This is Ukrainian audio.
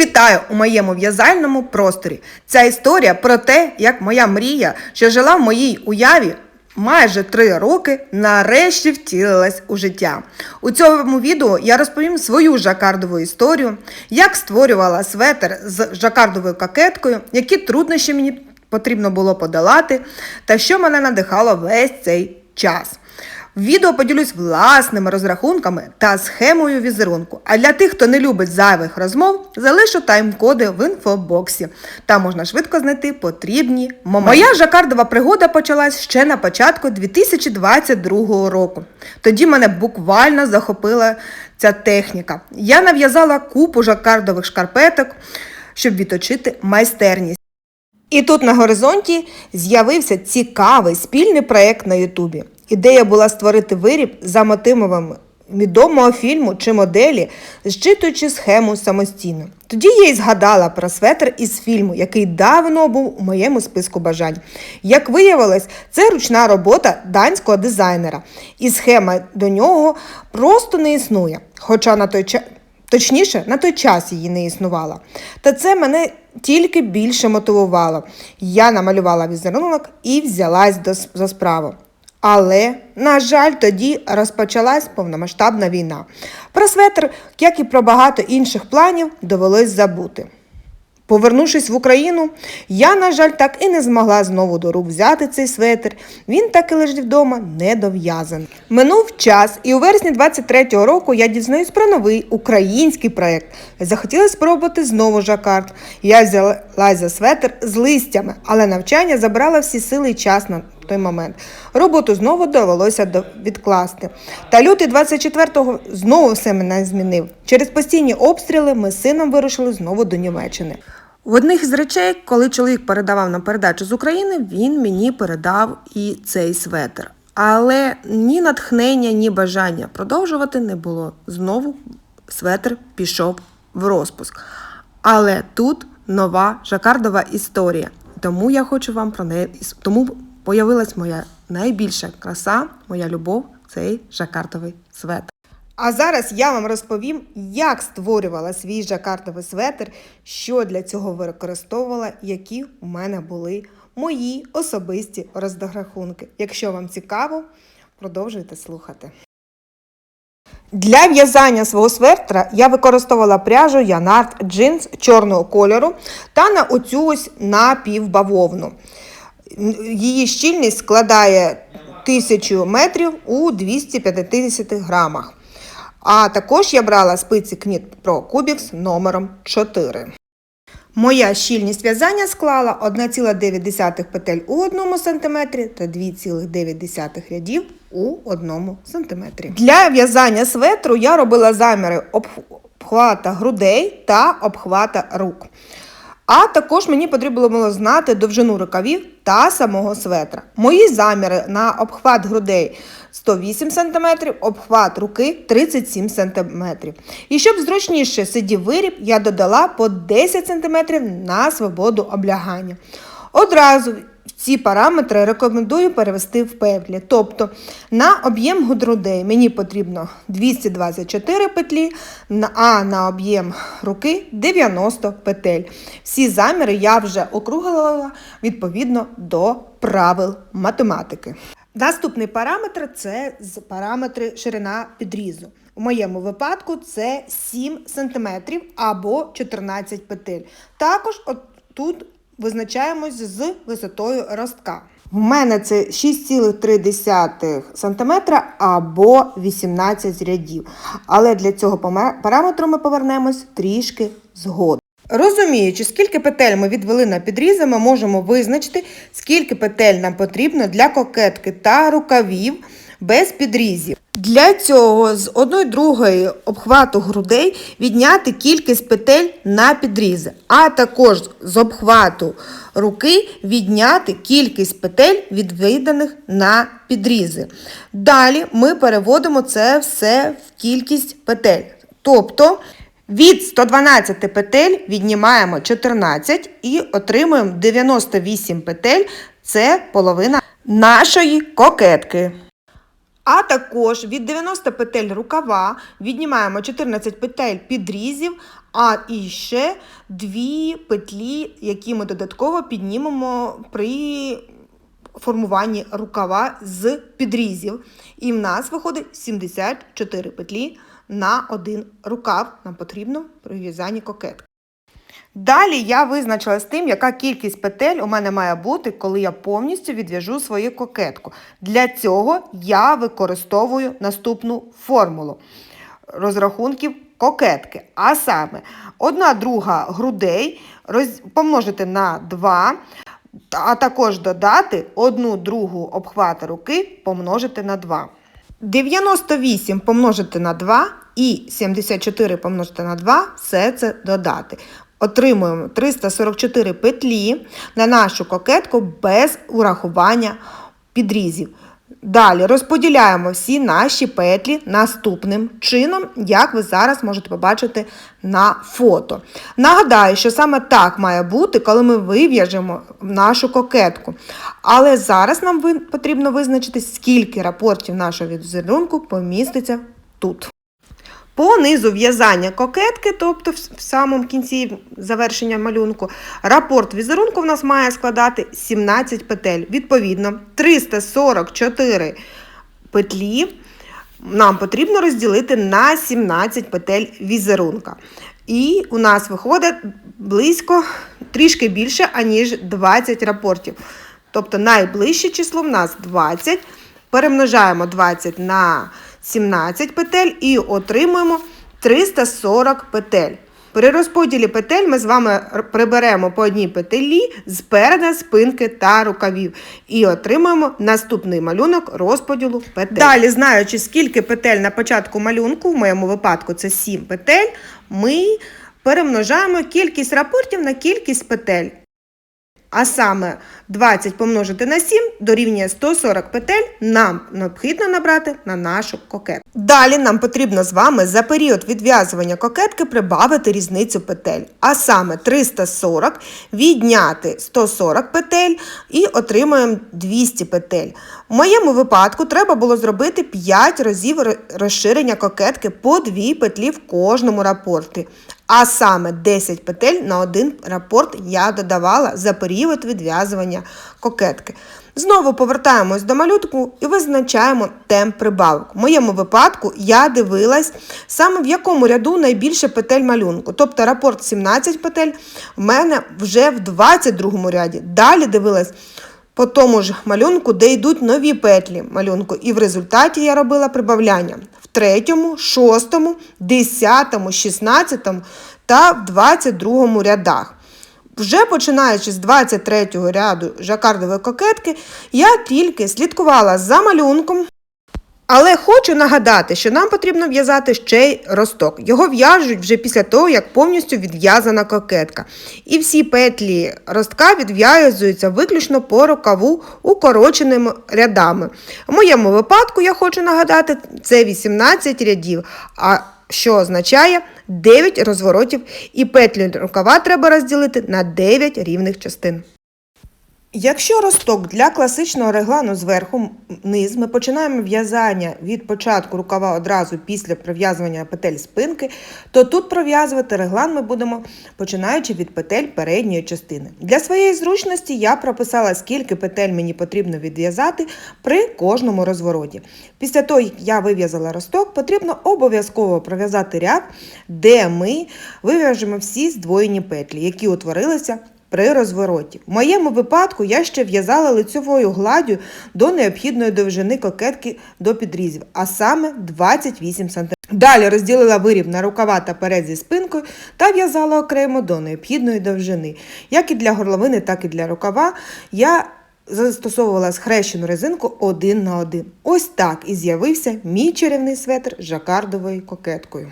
вітаю у моєму в'язальному просторі. Ця історія про те, як моя мрія, що жила в моїй уяві майже три роки, нарешті втілилась у життя. У цьому відео я розповім свою жакардову історію, як створювала светр з жакардовою кокеткою, які труднощі мені потрібно було подолати, та що мене надихало весь цей час. В відео поділюсь власними розрахунками та схемою візерунку. А для тих, хто не любить зайвих розмов, залишу тайм-коди в інфобоксі. Там можна швидко знайти потрібні моменти. Моя жакардова пригода почалась ще на початку 2022 року. Тоді мене буквально захопила ця техніка. Я нав'язала купу жакардових шкарпеток, щоб відточити майстерність. І тут на горизонті з'явився цікавий спільний проєкт на Ютубі. Ідея була створити виріб за мотивами відомого фільму чи моделі, зчитуючи схему самостійно. Тоді я й згадала про светр із фільму, який давно був у моєму списку бажань. Як виявилось, це ручна робота данського дизайнера, і схема до нього просто не існує. Хоча на той час. Точніше, на той час її не існувало. Та це мене тільки більше мотивувало. Я намалювала візерунок і взялась до, за справу. Але, на жаль, тоді розпочалась повномасштабна війна. Про светр, як і про багато інших планів, довелось забути. Повернувшись в Україну, я, на жаль, так і не змогла знову до рук взяти цей светр. Він так і лежить вдома недов'язаний. Минув час, і у вересні 23-го року я дізнаюсь про новий український проєкт. Захотіла спробувати знову жакард. Я взялась за светр з листями, але навчання забрало всі сили і час на той момент. Роботу знову довелося відкласти. Та лютий 24-го знову все мене змінив. Через постійні обстріли ми з сином вирушили знову до Німеччини. В одних із речей, коли чоловік передавав нам передачу з України, він мені передав і цей светр. Але ні натхнення, ні бажання продовжувати не було. Знову светр пішов в розпуск. Але тут нова жакардова історія. Тому я хочу вам про неї. Тому появилась моя найбільша краса, моя любов цей жакардовий светр. А зараз я вам розповім, як створювала свій жакардовий светр, що для цього використовувала, які у мене були мої особисті розрахунки. Якщо вам цікаво, продовжуйте слухати. Для в'язання свого светра я використовувала пряжу Янарт джинс чорного кольору та на оцю ось напівбавовну. Її щільність складає 1000 метрів у 250 грамах. А також я брала спиці Knit Pro Cubics номером 4. Моя щільність в'язання склала 1,9 петель у 1 см та 2,9 рядів у 1 см. Для в'язання светру я робила заміри обхвата грудей та обхвата рук. А також мені потрібно було знати довжину рукавів та самого светра. Мої заміри на обхват грудей 108 см, обхват руки 37 см. І щоб зручніше сидів виріб, я додала по 10 см на свободу облягання. Одразу ці параметри рекомендую перевести в петлі. Тобто на об'єм грудей мені потрібно 224 петлі, а на об'єм руки 90 петель. Всі заміри я вже округлила відповідно до правил математики. Наступний параметр це параметри ширина підрізу. У моєму випадку це 7 см або 14 петель. Також от тут визначаємось з висотою ростка. В мене це 6,3 см або 18 рядів. Але для цього параметру ми повернемось трішки згодом. Розуміючи, скільки петель ми відвели на підрізи, ми можемо визначити, скільки петель нам потрібно для кокетки та рукавів без підрізів. Для цього з 1 другої обхвату грудей відняти кількість петель на підрізи, а також з обхвату руки відняти кількість петель відвіданих на підрізи. Далі ми переводимо це все в кількість петель. Тобто від 112 петель віднімаємо 14 і отримуємо 98 петель. Це половина нашої кокетки. А також від 90 петель рукава віднімаємо 14 петель підрізів, а і ще дві петлі, які ми додатково піднімемо при формуванні рукава з підрізів. І в нас виходить 74 петлі на один рукав. Нам потрібно при в'язанні кокетки. Далі я визначила з тим, яка кількість петель у мене має бути, коли я повністю відв'яжу свою кокетку. Для цього я використовую наступну формулу розрахунків кокетки. А саме, одна друга грудей роз... помножити на 2, а також додати одну другу обхвата руки помножити на 2. 98 помножити на 2 і 74 помножити на 2 все це додати. Отримуємо 344 петлі на нашу кокетку без урахування підрізів. Далі розподіляємо всі наші петлі наступним чином, як ви зараз можете побачити на фото. Нагадаю, що саме так має бути, коли ми вив'яжемо нашу кокетку. Але зараз нам потрібно визначити, скільки рапортів нашого візерунку поміститься тут. По низу в'язання кокетки, тобто в самому кінці завершення малюнку, рапорт візерунку в нас має складати 17 петель. Відповідно, 344 петлі нам потрібно розділити на 17 петель візерунка. І у нас виходить близько трішки більше, аніж 20 рапортів. Тобто найближче число в нас 20. Перемножаємо 20 на 17 петель і отримуємо 340 петель. При розподілі петель ми з вами приберемо по одній петелі з переда, спинки та рукавів. І отримуємо наступний малюнок розподілу петель. Далі, знаючи, скільки петель на початку малюнку, в моєму випадку це 7 петель, ми перемножаємо кількість рапортів на кількість петель. А саме 20 помножити на 7 дорівнює 140 петель нам необхідно набрати на нашу кокетку. Далі нам потрібно з вами за період відв'язування кокетки прибавити різницю петель. А саме 340 відняти 140 петель і отримуємо 200 петель. В моєму випадку треба було зробити 5 разів розширення кокетки по 2 петлі в кожному рапорті. А саме 10 петель на один рапорт я додавала за період відв'язування кокетки. Знову повертаємось до малютку і визначаємо темп прибавок. В моєму випадку я дивилась саме в якому ряду найбільше петель малюнку. Тобто рапорт 17 петель в мене вже в 22 ряді. Далі дивилась по тому ж малюнку, де йдуть нові петлі малюнку. І в результаті я робила прибавляння в третьому, шостому, десятому, шістнадцятому та в 22 рядах. Вже починаючи з 23 ряду жакардової кокетки, я тільки слідкувала за малюнком, але хочу нагадати, що нам потрібно в'язати ще й росток. Його в'яжуть вже після того, як повністю відв'язана кокетка. І всі петлі ростка відв'язуються виключно по рукаву укороченими рядами. В моєму випадку, я хочу нагадати, це 18 рядів, а що означає 9 розворотів, і петлі рукава треба розділити на 9 рівних частин. Якщо росток для класичного реглану зверху вниз, ми починаємо в'язання від початку рукава одразу після пров'язування петель спинки, то тут пров'язувати реглан ми будемо починаючи від петель передньої частини. Для своєї зручності я прописала, скільки петель мені потрібно відв'язати при кожному розвороті. Після того, як я вив'язала росток, потрібно обов'язково пров'язати ряд, де ми вив'яжемо всі здвоєні петлі, які утворилися при розвороті. В моєму випадку я ще в'язала лицьовою гладдю до необхідної довжини кокетки до підрізів, а саме 28 см. Далі розділила виріб на рукава та перед зі спинкою та в'язала окремо до необхідної довжини. Як і для горловини, так і для рукава я застосовувала схрещену резинку один на один. Ось так і з'явився мій чарівний светр з жакардовою кокеткою.